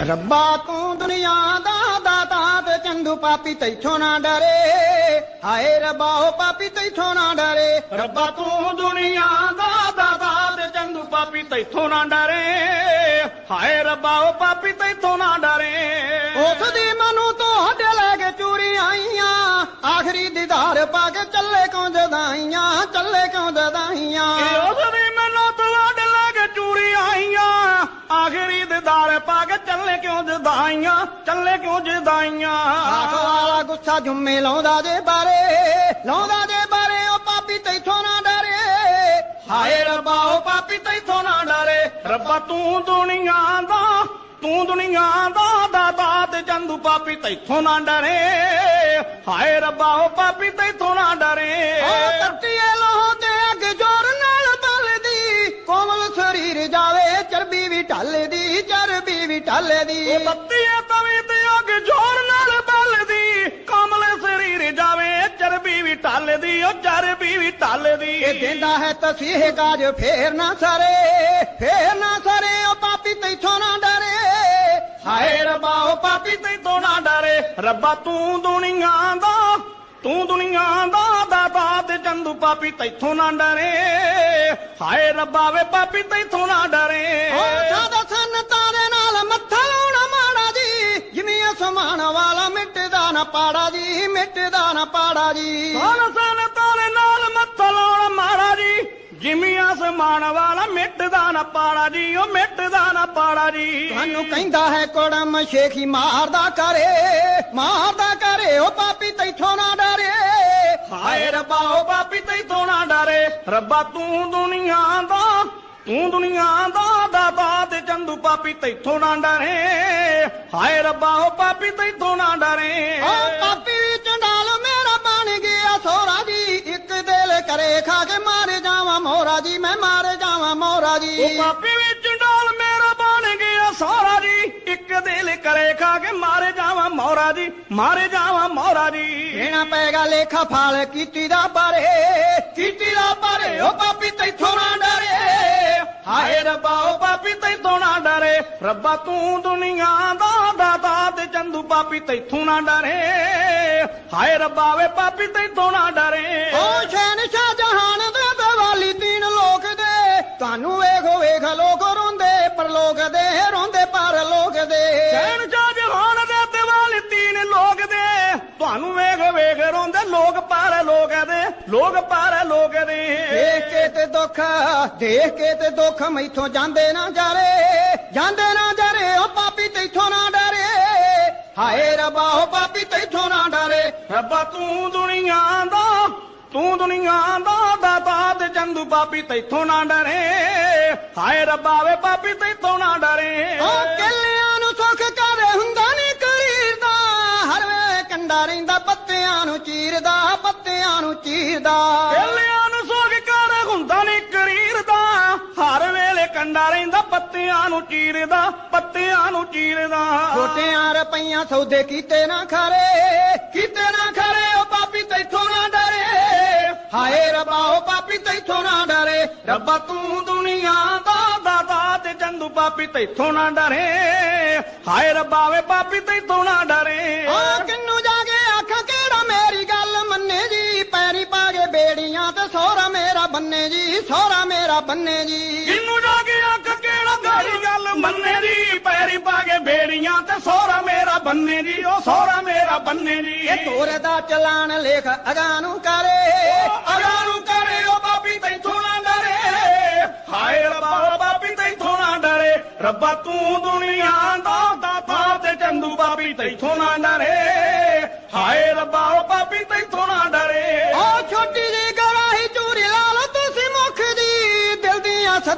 ਰੱਬਾ ਤੂੰ ਦੁਨੀਆ ਦਾ ਦਾਤਾ ਤੇ ਚੰਦੂ ਪਾਪੀ ਤੈਥੋਂ ਨਾ ਡਰੇ। ਹਾਏ ਰੱਬਾ, ਉਹ ਪਾਪੀ ਤੈਥੋਂ ਨਾ ਡਰੇ। ਰੱਬਾ ਤੂੰ ਦੁਨੀਆ ਦਾ ਦਾਦਾ ਤੇ ਚੰਦੂ ਪਾਪੀ ਤੈਥੋਂ ਨਾ ਡਰੇ। ਹਾਏ ਰੱਬਾ, ਉਹ ਪਾਪੀ ਤੈਥੋਂ ਨਾ ਡਰੇ। ਉਸ ਦੀ ਮਨੂੰ ਤੋਂ ਹੱਡੇ ਲੈ ਕੇ ਚੂਰੀ ਆਈਆਂ। ਆਖਰੀ ਦੀਦਾਰ ਪਾ ਕੇ ਚੱਲੇ ਕਿਉਂ ਜਦਾਈਆਂ ਚੱਲੇ ਕਿਉਂ ਜਦਾਈਆਂ ਉਸ ਦੀ ਕਿਉਂ ਜਦਾਈਆਂ ਚੱਲੇ ਕਿਉਂ ਜਦਾਈਆਂ? ਆਖ ਵਾਲਾ ਗੁੱਸਾ ਜੁੰਮੇ ਲਾਉਂਦਾ ਜੇ ਬਾਰੇ ਲਾਉਂਦਾ ਜੇ ਬਾਰੇ ਉਹ ਪਾਪੀ ਤੈਥੋਂ ਨਾ ਡਰੇ। ਹਾਏ ਰੱਬਾ ਉਹ ਪਾਪੀ ਤੈਥੋਂ ਨਾ ਡਰੇ। ਰੱਬਾ ਤੂੰ ਦੁਨੀਆ ਦਾ ਤੂੰ ਦੁਨੀਆ ਦਾ ਦਾਦਾ ਤੇ ਚੰਦੂ ਪਾਪੀ ਤੈਥੋਂ ਨਾ ਡਰੇ। ਹਾਏ ਰੱਬਾ ਉਹ ਪਾਪੀ ਤੈਥੋਂ ਨਾ ਡਰੇ। ਉਹ ਤੱਤੀਏ ਲੋਹ ਵੀ ਢਲਦੀ ਚਰਬੀ ਵੀ ਢਲਦੀ। ਉਹ ਬੱਤੀਏ ਤਵੀ ਤੇ ਅੱਗ ਜੋਰ ਨਾਲ ਬਲਦੀ ਕਮਲੇ ਸਰੀਰ ਜਾਵੇ ਚਰਬੀ ਵੀ ਢਲਦੀ ਉਹ ਚਰਬੀ ਵੀ ਢਲਦੀ। ਇਹ ਦਿੰਦਾ ਹੈ ਤਸੀਹ ਕਾਜ ਫੇਰ ਨਾ ਸਰੇ ਫੇਰ ਨਾ ਸਰੇ ਉਹ ਪਾਪੀ ਤੈਥੋਂ ਨਾ ਡਰੇ। ਹਾਏ ਰੱਬਾ ਉਹ ਪਾਪੀ ਤੈਥੋਂ ਨਾ ਡਰੇ। ਰੱਬਾ ਤੂੰ ਦੁਨੀਆ ਦਾ ਤੂੰ ਦੁਨੀਆ ਦਾ ਦਾਤਾ ਤੇ ਚੰਦੂ ਪਾਪੀ ਤੈਥੋਂ ਨਾ ਡਰੇ। ਹਾਏ ਰੱਬਾ ਵੇ ਪਾਪੀ ਤੈਥੋਂ ਨਾ ਡਰੇ। ਸਾਦਾ ਸੰਨ ਤਾਰੇ ਨਾਲ ਮੱਥਾ ਲਾਉਣਾ ਮਾੜਾ ਜੀ। ਜਿਵੇਂ ਅਸਮਾਨ ਵਾਲਾ ਮਿੱਟਦਾ ਨਾ ਪਾੜਾ ਜੀ ਮਿੱਟਦਾ ਨਾ ਪਾੜਾ ਜੀ। ਸਨ ਸਨ ਤਾਰੇ ਨਾਲ ਮੱਥਾ ਲਾਉਣ ਮਾਰਾ ਜੀ। ਜਿਮੀ ਆਸਮਾਨ ਵਾਲਾ ਮਿੱਟਦਾ ਨਾ ਪਾੜਾ ਜੀ ਉਹ ਮਿੱਟਦਾ ਨਾ ਪਾੜਾ ਜੀ। ਤੁਹਾਨੂੰ ਕਹਿੰਦਾ ਹੈ ਕੋੜਮ ਸ਼ੇਖੀ ਮਾਰਦਾ ਕਰੇ ਮਾਰਦਾ ਕਰੇ ਉਹ ਪਾਪੀ ਤੈਥੋਂ ਨਾ ਡਰੇ। ਹਾਏ ਰੱਬਾ ਉਹ ਪਾਪੀ ਤੈਥੋਂ ਨਾ ਡਰੇ। ਰੱਬਾ ਤੂੰ ਦੁਨੀਆ ਦਾ ਤੂੰ ਦੁਨੀਆ ਦਾ ਦਾਤਾ ਤੇ ਚੰਦੂ ਪਾਪੀ ਤੈਥੋਂ ਨਾ ਡਰੇ। ਹਾਏ ਰੱਬਾ ਉਹ ਪਾਪੀ ਤੈਥੋਂ ਨਾ ਡਰੇ। ਉਹ ਪਾਪੀ ਚੰਡਾਲ ਮੇਰਾ ਬਣ ਗਿਆ ਸੋਹਰਾ ਜੀ। ਇੱਕ ਦਿਲ ਕਰੇ ਖਾ ਕੇ ਮਾਰ ਜਾਵਾਂ ਮੋਰਾ ਜੀ ਮੈਂ ਮਾਰ ਜਾਵਾਂ ਮੋਰਾ ਜੀ। ਪਾਪੀ ਮੋਰਾ ਜੀ ਮਾਰੇ ਜਾਵਾਂ ਮੋਰਾ ਜੀ। ਦੇਣਾ ਪਏਗਾ ਲੇਖਾ ਫਾਲ ਕੀਤੀ ਦਾ ਬਾਰੇ ਕੀਤੀ ਦਾ ਬਾਰੇ ਉਹ ਪਾਪੀ ਤੈਥੋਂ ਨਾ ਡਰੇ। ਹਾਏ ਰੱਬਾ ਉਹ ਪਾਪੀ ਤੈਥੋਂ ਨਾ ਡਰੇ। ਰੱਬਾ ਤੂੰ ਦੁਨੀਆ ਦਾ ਦਾਤਾ ਤੇ ਚੰਦੂ ਪਾਪੀ ਤੈਥੋਂ ਨਾ ਡਰੇ। ਹਾਏ ਰੱਬਾ ਵੇ ਪਾਪੀ ਤੈਥੋਂ ਨਾ ਡਰੇ। ਉਹ ਸ਼ਹਿਨशाह ਜਹਾਨ ਦੇ ਤੁਹਾਨੂੰ ਵੇਖ ਵੇਖ ਰੋਂਦੇ ਲੋਕ ਪਰ ਲੋਕ ਦੇ ਲੋਕ ਪਰ ਲੋਕ ਦੇ ਦੇਖ ਕੇ ਤੇ ਦੁੱਖ ਦੇਖ ਕੇ ਤੇ ਦੁੱਖ ਮੈਥੋਂ ਜਾਂਦੇ ਨਾ ਜਾਰੇ ਜਾਂਦੇ ਨਾ ਜਾਰੇ ਉਹ ਪਾਪੀ ਤੈਥੋਂ ਨਾ ਡਰੇ। ਹਾਏ ਰੱਬਾ ਉਹ ਪਾਪੀ ਤੈਥੋਂ ਨਾ ਡਰੇ। ਰੱਬਾ ਤੂੰ ਦੁਨੀਆ ਦਾ ਤੂੰ ਦੁਨੀਆ ਦਾ ਦਾਤਾ ਤੇ ਚੰਦੂ ਪਾਪੀ ਤੈਥੋਂ ਨਾ ਡਰੇ। ਹਾਏ ਰੱਬਾ ਵੇ ਪਾਪੀ ਤੈਥੋਂ ਨਾ ਡਰੇ। ਉਹ ਕਿੱਲਿਆਂ ਕੰਡਾ ਰਹਿੰਦਾ ਪੱਤਿਆਂ ਨੂੰ ਚੀਰਦਾ ਪੱਤਿਆਂ ਨੂੰ ਚੀਰਦਾ। ਵੇਲਿਆਂ ਨੂੰ ਸੋਗ ਕਰ ਹੁੰਦਾ ਨਹੀਂ ਕਰੀਰਦਾ। ਹਰ ਵੇਲੇ ਕੰਡਾ ਰਹਿੰਦਾ ਪੱਤਿਆਂ ਨੂੰ ਚੀਰਦਾ ਪੱਤਿਆਂ ਨੂੰ ਚੀਰਦਾ। ਛੋਟਿਆਂ ਰੁਪਈਆਂ ਸੌਦੇ ਕੀਤੇ ਨਾ ਖਰੇ ਕੀਤੇ ਨਾ ਖਰੇ ਉਹ ਪਾਪੀ ਤੈਥੋਂ ਨਾ ਡਰੇ। ਹਾਏ ਰੱਬਾ ਉਹ ਪਾਪੀ ਤੈਥੋਂ ਨਾ ਡਰੇ। ਰੱਬਾ ਤੂੰ ਦੁਨੀਆ ਦਾ ਦਾਤਾ ਤੇ ਚੰਦੂ ਪਾਪੀ ਤੈਥੋਂ ਨਾ ਡਰੇ। ਹਾਏ ਰੱਬਾ ਵੇ ਪਾਪੀ ਤੈਥੋਂ ਨਾ ਡਰੇ। ਬੰਨੇ ਜੀ ਸੋਹਰਾ ਮੇਰਾ ਬੰਨੇ ਜੀ। ਕਿੰਨੂੰ ਜਾ ਕੇ ਅੱਖ ਕਿਹੜਾ ਗਾਲੀ ਗੱਲ ਮੰਨੇ ਦੀ ਪੈਰੀ ਪਾ ਕੇ ਬੇੜੀਆਂ ਤੇ ਸੋਹਰਾ ਮੇਰਾ ਬੰਨੇ ਜੀ ਉਹ ਸੋਹਰਾ ਮੇਰਾ ਬੰਨੇ ਜੀ। ਇਹ ਤੋਰੇ ਦਾ ਚਲਾਨ ਲੇਖ ਅਗਾ ਨੂੰ ਕਰੇ। ਅਗਾ ਨੂੰ ਕਰੇ ਉਹ ਪਾਪੀ ਤੈਥੋਂ ਨਾ ਡਰੇ। ਹਾਏ ਰੱਬਾ ਪਾਪੀ ਤੈਥੋਂ ਨਾ ਡਰੇ। ਰੱਬਾ ਤੂੰ ਦੁਨੀਆ ਦਾ ਦਾਤਾ ਤੇ ਚੰਦੂ ਪਾਪੀ ਤੈਥੋਂ ਨਾ ਡਰੇ। ਹਾਏ ਰੱਬਾ ਉਹ ਪਾਪੀ ਤੈਥੋਂ ਨਾ ਡਰੇ। ਓ ਛੋਟੀ ਜੀ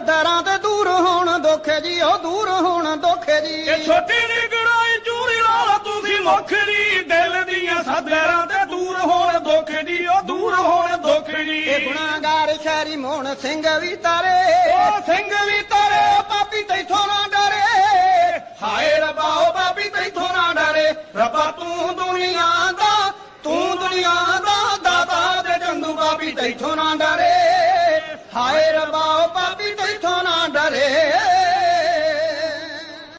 ਸੱਦਰਾਂ ਤੇ ਦੂਰ ਹੋਣ ਦੁੱਖ ਜੀ ਉਹ ਦੂਰ ਹੋਣ ਦੁੱਖ ਜੀ। ਇਹ ਛੋਟੀ ਜਿਹੀ ਗੜਾਈ ਚੂਰੀ ਲਾ ਲਾ ਤੁਸੀਂ ਮੁੱਖ ਦੀ ਦਿਲ ਦੀਆਂ ਸਦਰਾਂ ਤੇ ਦੂਰ ਹੋਣ ਦੁੱਖ ਜੀ ਉਹ ਦੂਰ ਹੋਣ ਦੁੱਖ ਜੀ। ਇਹ ਗੁਨਾਹਗਾਰ ਸ਼ਹਿਰੀ ਮੋਹਨ ਸਿੰਘ ਵੀ ਤਾਰੇ। ਉਹ ਸਿੰਘ ਵੀ ਤਾਰੇ ਪਾਪੀ ਤੈਥੋਂ ਨਾ ਡਰੇ। ਹਾਏ ਰੱਬਾ ਉਹ ਪਾਪੀ ਤੈਥੋਂ ਨਾ ਡਰੇ। ਰੱਬਾ ਤੂੰ ਦੁਨੀਆ ਦਾ ਤੂੰ ਦੁਨੀਆ ਦਾ ਦਾਤਾ ਤੇ ਚੰਦੂ ਪਾਪੀ ਤੈਥੋਂ ਨਾ ਡਰੇ। ਹਾਏ ਰੱਬਾ